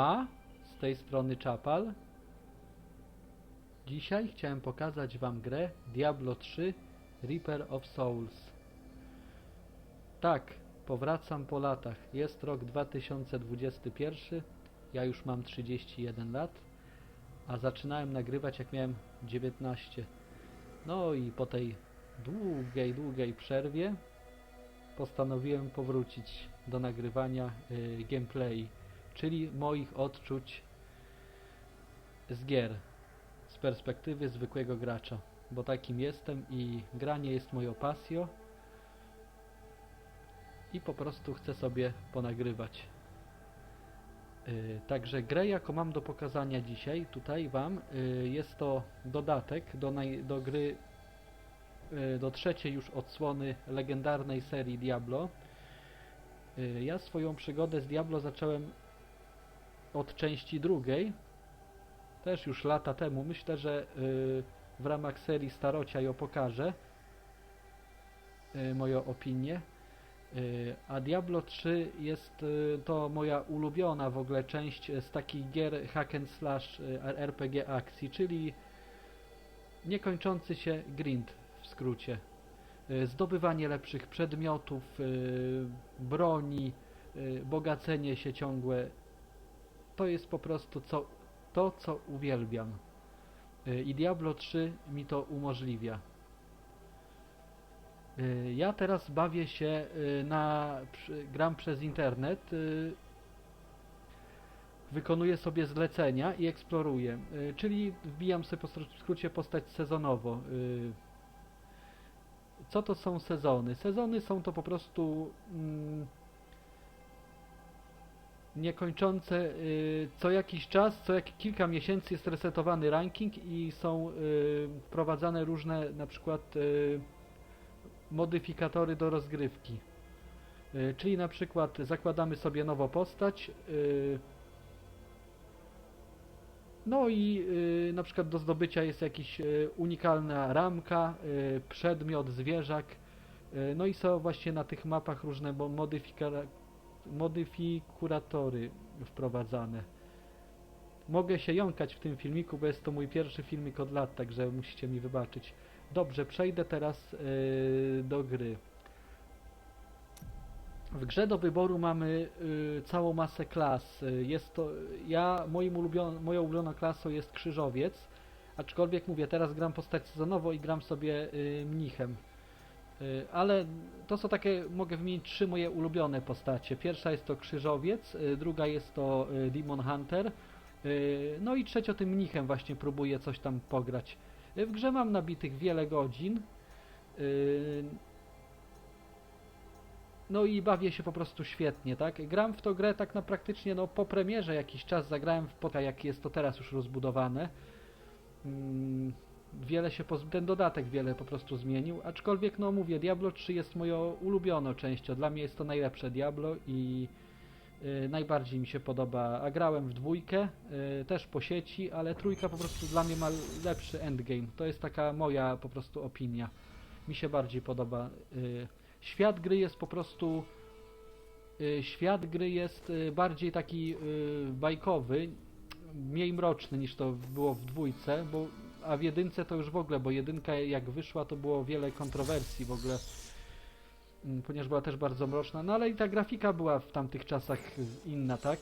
Siema, z tej strony Czapal. Dzisiaj chciałem pokazać Wam grę Diablo 3 Reaper of Souls. Tak, powracam po latach. Jest rok 2021, ja już mam 31 lat, a zaczynałem nagrywać jak miałem 19. No i po tej długiej, długiej przerwie postanowiłem powrócić do nagrywania y, gameplay, czyli moich odczuć z gier, z perspektywy zwykłego gracza, bo takim jestem i granie jest moją pasją i po prostu chcę sobie ponagrywać. Y, Także grę, jaką mam do pokazania dzisiaj, tutaj Wam, y, jest to dodatek do, naj, do gry, y, do trzeciej już odsłony legendarnej serii Diablo. Y, Ja swoją przygodę z Diablo zacząłem od części drugiej, też już lata temu. Myślę, że y, w ramach serii Starocia ją pokażę, y, moją opinię. Y, A Diablo 3 jest to moja ulubiona w ogóle część z takich gier hack and slash RPG akcji, czyli niekończący się grind w skrócie. Zdobywanie lepszych przedmiotów, broni, bogacenie się ciągłe. To jest po prostu co, to, co uwielbiam. Y, I Diablo 3 mi to umożliwia. Y, Ja teraz bawię się y, na gram przez internet. Wykonuję sobie zlecenia i eksploruję. Czyli wbijam sobie w skrócie postać sezonowo. Co to są sezony? Sezony są to po prostu mm, niekończące y, co jakiś czas, co jak kilka miesięcy jest resetowany ranking i są y, wprowadzane różne na przykład y, modyfikatory do rozgrywki. Czyli na przykład zakładamy sobie nową postać. No i na przykład do zdobycia jest jakiś y, unikalna ramka, przedmiot, zwierzak. No i są właśnie na tych mapach różne mo- modyfika- modyfikuratory wprowadzane. Mogę się jąkać w tym filmiku, bo jest to mój pierwszy filmik od lat, także musicie mi wybaczyć. Dobrze, przejdę teraz yy, do gry. W grze do wyboru mamy yy, całą masę klas. Yy, Jest to, ja, moim ulubion, moją ulubioną klasą jest krzyżowiec, aczkolwiek mówię, teraz gram postać sezonowo i gram sobie mnichem. Yy, ale to są takie, mogę wymienić trzy moje ulubione postacie. Pierwsza jest to krzyżowiec, yy, druga jest to yy, Demon Hunter, no i trzecio tym mnichem właśnie próbuję coś tam pograć. W grze mam nabitych wiele godzin. No i bawię się po prostu świetnie, tak? Gram w tą grę tak na praktycznie no po premierze jakiś czas zagrałem w pota jak jest to teraz już rozbudowane. Wiele się poz... ten dodatek wiele po prostu zmienił, aczkolwiek no mówię, Diablo 3 jest moją ulubioną częścią. Dla mnie jest to najlepsze Diablo i y, najbardziej mi się podoba. A grałem w dwójkę, y, też po sieci, ale trójka po prostu dla mnie ma lepszy endgame. To jest taka moja po prostu opinia. Mi się bardziej podoba. Y, świat gry jest po prostu świat gry jest bardziej taki bajkowy, mniej mroczny niż to było w dwójce, bo a w jedynce to już w ogóle, bo jedynka jak wyszła to było wiele kontrowersji w ogóle, mm, ponieważ była też bardzo mroczna, no ale i ta grafika była w tamtych czasach inna, tak?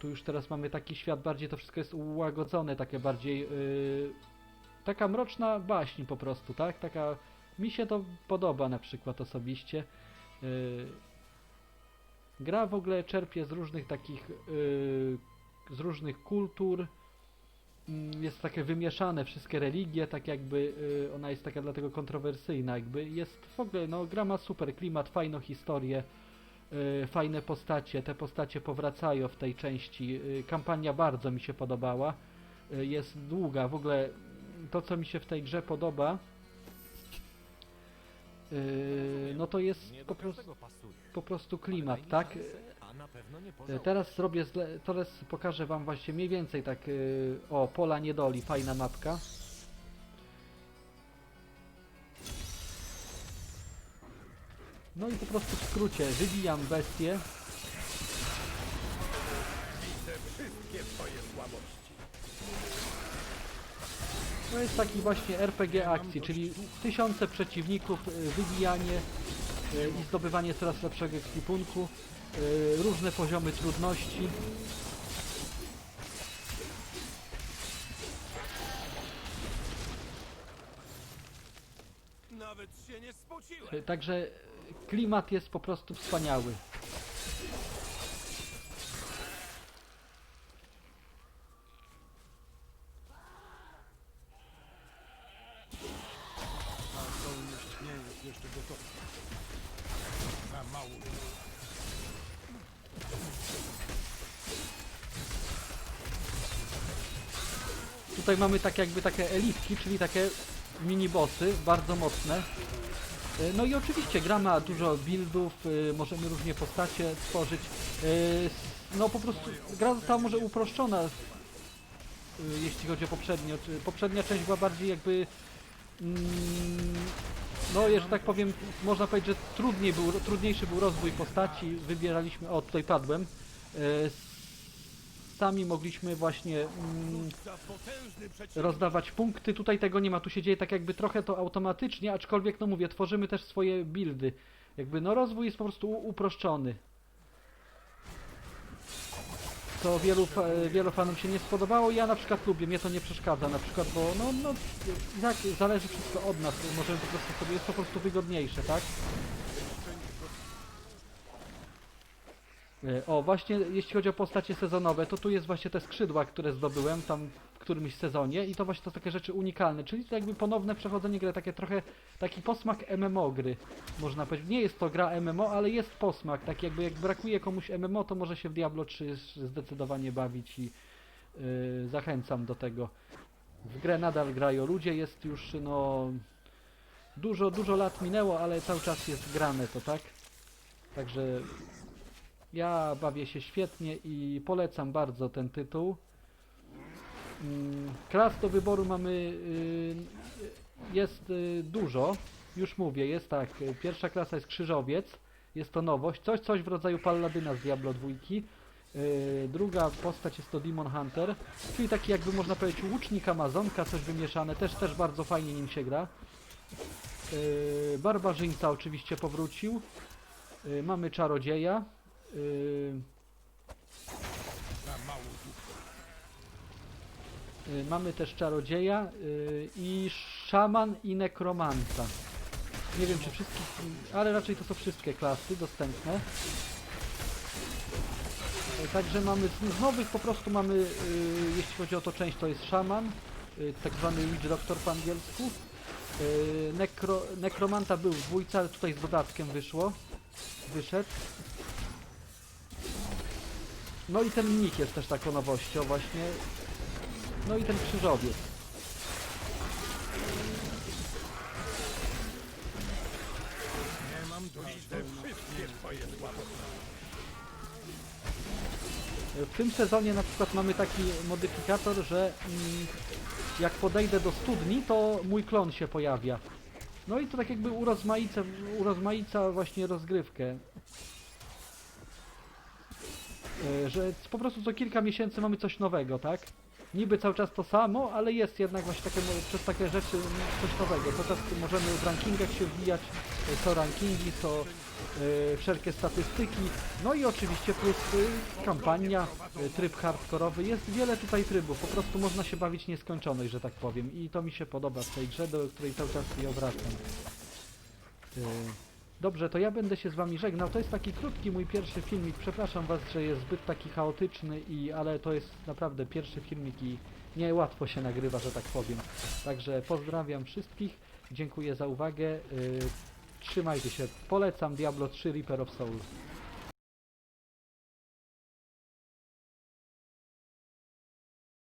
Tu już teraz mamy taki świat, bardziej to wszystko jest ułagodzone, takie bardziej yy, taka mroczna baśń po prostu, tak? Taka mi się to podoba na przykład osobiście. Yy, gra w ogóle czerpie z różnych takich yy, z różnych kultur. Mm, Jest takie wymieszane wszystkie religie, tak jakby y, ona jest taka dlatego kontrowersyjna, jakby jest w ogóle, no gra ma super klimat, fajną historię, y, fajne postacie, te postacie powracają w tej części, y, kampania bardzo mi się podobała, jest długa, w ogóle to co mi się w tej grze podoba, no to jest po prostu, po prostu klimat, tak? Szansę, a na pewno nie E. Teraz zrobię, zle, teraz pokażę wam właśnie mniej więcej tak, y, o, pola niedoli, fajna mapka. No i po prostu w skrócie, wybijam bestię. Widzę słabości. To jest taki właśnie RPG akcji, czyli tysiące przeciwników, y, wybijanie i zdobywanie coraz lepszego ekwipunku, różne poziomy trudności. Nawet się nie spociłem. Y, Także klimat jest po prostu wspaniały. A nie jest jeszcze. Za mało. Tutaj mamy tak jakby takie elitki, czyli takie mini-bossy, bardzo mocne. Y, No i oczywiście gra ma dużo buildów, y, możemy różnie postacie tworzyć. S- No po prostu gra została może uproszczona, jeśli chodzi o poprzednio. Czy Poprzednia część była bardziej jakby... mm, No, że tak powiem, można powiedzieć, że trudniej był, trudniejszy był rozwój postaci. Wybieraliśmy... O, tutaj padłem. Sami mogliśmy właśnie... mm, rozdawać punkty. Tutaj tego nie ma, tu się dzieje tak jakby trochę to automatycznie, aczkolwiek no mówię, tworzymy też swoje buildy. Jakby no rozwój jest po prostu uproszczony. To wielu, wielu fanom się nie spodobało, ja na przykład lubię, mnie to nie przeszkadza na przykład, bo no, no jak zależy wszystko od nas, możemy po prostu sobie, jest po prostu wygodniejsze, tak? O, właśnie jeśli chodzi o postacie sezonowe, to tu jest właśnie te skrzydła, które zdobyłem tam w którymś sezonie i to właśnie to takie rzeczy unikalne, czyli to jakby ponowne przechodzenie gry, takie trochę taki posmak MMO gry, można powiedzieć. Nie jest to gra MMO, ale jest posmak, tak jakby jak brakuje komuś MMO, to może się w Diablo 3 zdecydowanie bawić i yy, zachęcam do tego. W grę nadal grają ludzie, jest już no dużo, dużo lat minęło, ale cały czas jest grane to, tak? Także ja bawię się świetnie i polecam bardzo ten tytuł. Mm, Klas do wyboru mamy, y, jest y, dużo, już mówię, jest tak, pierwsza klasa jest krzyżowiec, jest to nowość, coś, coś w rodzaju Palladyna z Diablo 2. Y, Druga postać jest to Demon Hunter, czyli taki jakby można powiedzieć łucznik Amazonka, coś wymieszane, też, też bardzo fajnie nim się gra. Barbarzyńca oczywiście powrócił. Mamy czarodzieja. Y, Za mało ducha. y, Mamy też czarodzieja y, i szaman i nekromanta. Nie wiem czy wszystkich, ale raczej to są wszystkie klasy dostępne. Także mamy z, nowych po prostu mamy, y, jeśli chodzi o to część, to jest szaman, y, tak zwany witch doctor po angielsku. Y, Nekro, nekromanta był w dwójce, ale tutaj z dodatkiem wyszło. Wyszedł. No i ten nick jest też taką nowością właśnie. No i ten krzyżowiec. Nie mam. W tym sezonie na przykład mamy taki modyfikator, że mm, jak podejdę do studni, to mój klon się pojawia. No i to tak jakby urozmaica, urozmaica właśnie rozgrywkę. E, Że po prostu co kilka miesięcy mamy coś nowego, tak? Niby cały czas to samo, ale jest jednak właśnie takie, przez takie rzeczy coś nowego. To czas możemy w rankingach się wbijać, e, co rankingi, co e, wszelkie statystyki. No i oczywiście plus e, kampania, tryb hardkorowy. Jest wiele tutaj trybów, po prostu można się bawić nieskończoność, że tak powiem. I to mi się podoba w tej grze, do której cały czas jej obracam. Dobrze, to ja będę się z wami żegnał. To jest taki krótki mój pierwszy filmik. Przepraszam was, że jest zbyt taki chaotyczny, i, ale to jest naprawdę pierwszy filmik i niełatwo się nagrywa, że tak powiem. Także pozdrawiam wszystkich. Dziękuję za uwagę. Yy, trzymajcie się. Polecam Diablo 3 Reaper of Souls.